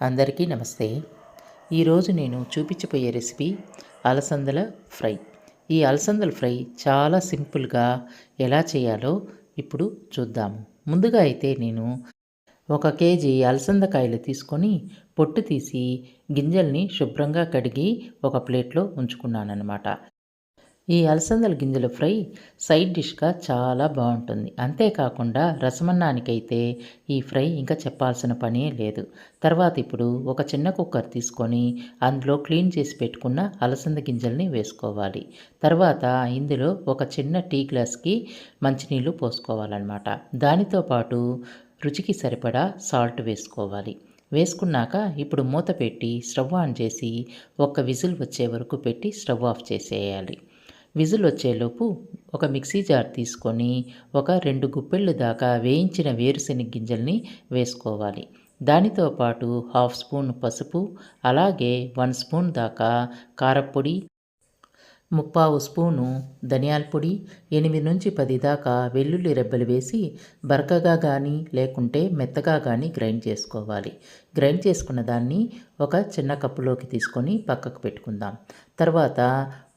అందరికీ నమస్తే. ఈరోజు నేను చూపించబోయే రెసిపీ అలసందల ఫ్రై. ఈ అలసందల ఫ్రై చాలా సింపుల్గా ఎలా చేయాలో ఇప్పుడు చూద్దాము ముందుగా అయితే నేను ఒక కేజీ అలసందకాయలు తీసుకొని పొట్టు తీసి గింజల్ని శుభ్రంగా కడిగి ఒక ప్లేట్లో ఉంచుకున్నాను అనమాట ఈ అలసందల గింజల ఫ్రై సైడ్ డిష్గా చాలా బాగుంటుంది. అంతేకాకుండా రసమన్నానికైతే ఈ ఫ్రై ఇంకా చెప్పాల్సిన పనే లేదు. తర్వాత ఇప్పుడు ఒక చిన్న కుక్కర్ తీసుకొని అందులో క్లీన్ చేసి పెట్టుకున్న అలసంద గింజల్ని వేసుకోవాలి. తర్వాత ఇందులో ఒక చిన్న టీ గ్లాస్కి మంచినీళ్ళు పోసుకోవాలన్నమాట. దానితో పాటు రుచికి సరిపడా సాల్ట్ వేసుకోవాలి. వేసుకున్నాక ఇప్పుడు మూత పెట్టి స్టవ్ ఆన్ చేసి ఒక విజిల్ వచ్చే వరకు పెట్టి స్టవ్ ఆఫ్ చేసేయాలి. విజిల్ వచ్చేలోపు ఒక మిక్సీ జార్ తీసుకొని ఒక రెండు గుప్పెళ్ళు దాకా వేయించిన వేరుశెనగ గింజల్ని వేసుకోవాలి. దానితో పాటు హాఫ్ స్పూన్ పసుపు అలాగే వన్ స్పూన్ దాకా కారపొడి ముప్పావు స్పూను ధనియాల పొడి ఎనిమిది నుంచి పది దాకా వెల్లుల్లి రెబ్బలు వేసి బరకగా కానీ లేకుంటే మెత్తగా కానీ గ్రైండ్ చేసుకోవాలి. గ్రైండ్ చేసుకున్న దాన్ని ఒక చిన్న కప్పులోకి తీసుకొని పక్కకు పెట్టుకుందాం. తర్వాత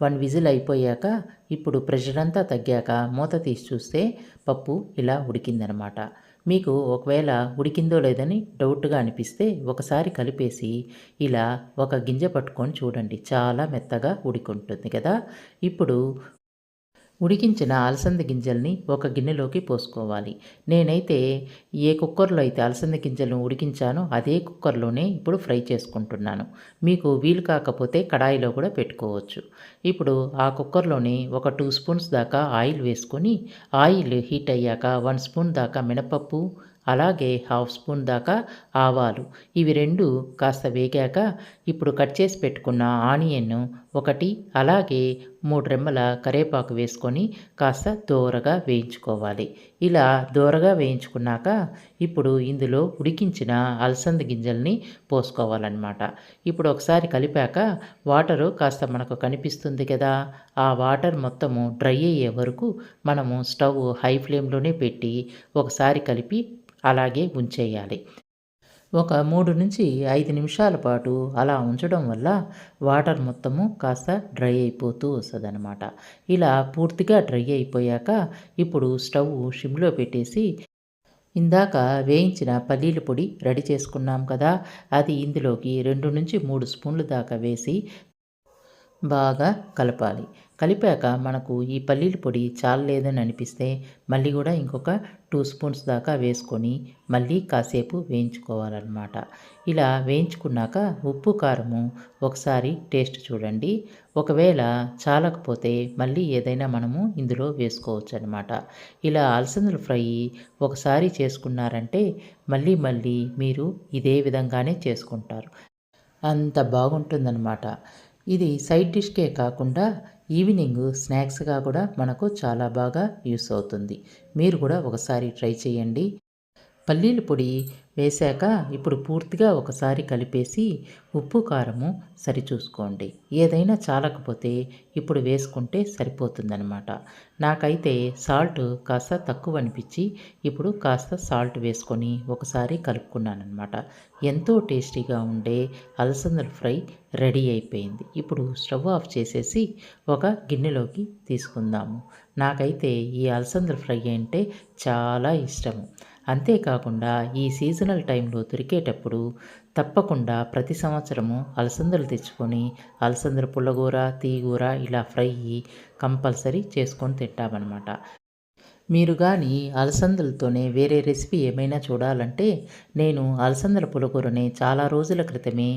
వన్ విజిల్ అయిపోయాక ఇప్పుడు ప్రెషర్ అంతా తగ్గాక మూత తీసి చూస్తే పప్పు ఇలా ఉడికిందనమాట. మీకు ఒకవేళ ఉడికిందో లేదని డౌట్గా అనిపిస్తే ఒకసారి కలిపేసి ఇలా ఒక గింజ పట్టుకొని చూడండి. చాలా మెత్తగా ఉడికుంటుంది కదా. ఇప్పుడు ఉడికించిన అలసంద గింజల్ని ఒక గిన్నెలోకి పోసుకోవాలి. నేనైతే ఏ కుక్కర్లో అయితే అలసంద గింజలను ఉడికించానో అదే కుక్కర్లోనే ఇప్పుడు ఫ్రై చేసుకుంటున్నాను. మీకు వీలు కాకపోతే కడాయిలో కూడా పెట్టుకోవచ్చు. ఇప్పుడు ఆ కుక్కర్లోనే ఒక టూ స్పూన్స్ దాకా ఆయిల్ వేసుకొని ఆయిల్ హీట్ అయ్యాక వన్ స్పూన్ దాకా మినపప్పు అలాగే హాఫ్ స్పూన్ దాకా ఆవాలు. ఇవి రెండు కాస్త వేగాక ఇప్పుడు కట్ చేసి పెట్టుకున్న ఆనియన్ ఒకటి అలాగే మూడు రెమ్మల కరేపాకు వేసుకొని కాస్త దూరగా వేయించుకోవాలి. ఇలా దూరగా వేయించుకున్నాక ఇప్పుడు ఇందులో ఉడికించిన అలసంద గింజల్ని పోసుకోవాలన్నమాట. ఇప్పుడు ఒకసారి కలిపాక వాటరు కాస్త మనకు కనిపిస్తుంది కదా ఆ వాటర్ మొత్తము డ్రై అయ్యే వరకు మనము స్టవ్ హై ఫ్లేమ్లోనే పెట్టి ఒకసారి కలిపి అలాగే ఉంచేయాలి. ఒక మూడు నుంచి ఐదు నిమిషాల పాటు అలా ఉంచడం వల్ల వాటర్ మొత్తము కాస్త డ్రై అయిపోతూ వస్తుంది ఇలా పూర్తిగా డ్రై అయిపోయాక ఇప్పుడు స్టవ్ షిమ్లో పెట్టేసి ఇందాక వేయించిన పల్లీల పొడి రెడీ చేసుకున్నాం కదా అది ఇందులోకి రెండు నుంచి మూడు స్పూన్లు దాకా వేసి బాగా కలపాలి. కలిపాక మనకు ఈ పల్లీల పొడి చాలలేదని అనిపిస్తే మళ్ళీ కూడా ఇంకొక టూ స్పూన్స్ దాకా వేసుకొని మళ్ళీ కాసేపు వేయించుకోవాలన్నమాట. ఇలా వేయించుకున్నాక ఉప్పు కారము ఒకసారి టేస్ట్ చూడండి. ఒకవేళ చాలకపోతే మళ్ళీ ఏదైనా మనము ఇందులో వేసుకోవచ్చు అనమాట ఇలా అలసందలు ఫ్రై ఒకసారి చేసుకున్నారంటే మళ్ళీ మళ్ళీ మీరు ఇదే విధంగానే చేసుకుంటారు. అంత బాగుంటుందన్నమాట. ఇది సైడ్ డిష్కే కాకుండా ఈవినింగ్ స్నాక్స్గా కూడా మనకు చాలా బాగా యూస్ అవుతుంది. మీరు కూడా ఒకసారి ట్రై చేయండి. పల్లీల పొడి వేశాక ఇప్పుడు పూర్తిగా ఒకసారి కలిపేసి ఉప్పు కారము సరిచూసుకోండి. ఏదైనా చాలకపోతే ఇప్పుడు వేసుకుంటే సరిపోతుందనమాట నాకైతే సాల్ట్ కాస్త తక్కువ అనిపించి ఇప్పుడు కాస్త సాల్ట్ వేసుకొని ఒకసారి కలుపుకున్నానమాట ఎంతో టేస్టీగా ఉండే అలసందల ఫ్రై రెడీ అయిపోయింది. ఇప్పుడు స్టవ్ ఆఫ్ చేసేసి ఒక గిన్నెలోకి తీసుకుందాము. నాకైతే ఈ అలసందల ఫ్రై అంటే చాలా ఇష్టము. అంతేకాకుండా ఈ సీజనల్ టైంలో దొరికేటప్పుడు తప్పకుండా ప్రతి సంవత్సరము అలసందలు తెచ్చుకొని అలసందల పుల్లగూర తీగూర ఇలా ఫ్రై కంపల్సరీ చేసుకొని తింటామన్నమాట. మీరు కానీ అలసందలతోనే వేరే రెసిపీ ఏమైనా చూడాలంటే నేను అలసందల పులకూరని చాలా రోజుల క్రితమే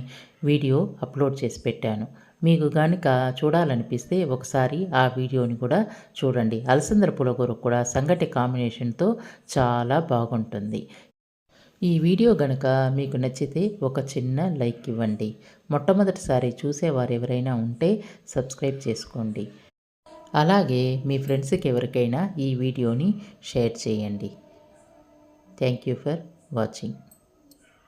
వీడియో అప్లోడ్ చేసి పెట్టాను. మీకు కనుక చూడాలనిపిస్తే ఒకసారి ఆ వీడియోని కూడా చూడండి. అలసందల పులకూర కూడా సంగటి కాంబినేషన్తో చాలా బాగుంటుంది. ఈ వీడియో గనుక మీకు నచ్చితే ఒక చిన్న లైక్ ఇవ్వండి. మొట్టమొదటిసారి చూసేవారు ఎవరైనా ఉంటే సబ్స్క్రైబ్ చేసుకోండి. అలాగే మీ ఫ్రెండ్స్కి ఎవరికైనా ఈ వీడియోని షేర్ చేయండి. Thank you for watching.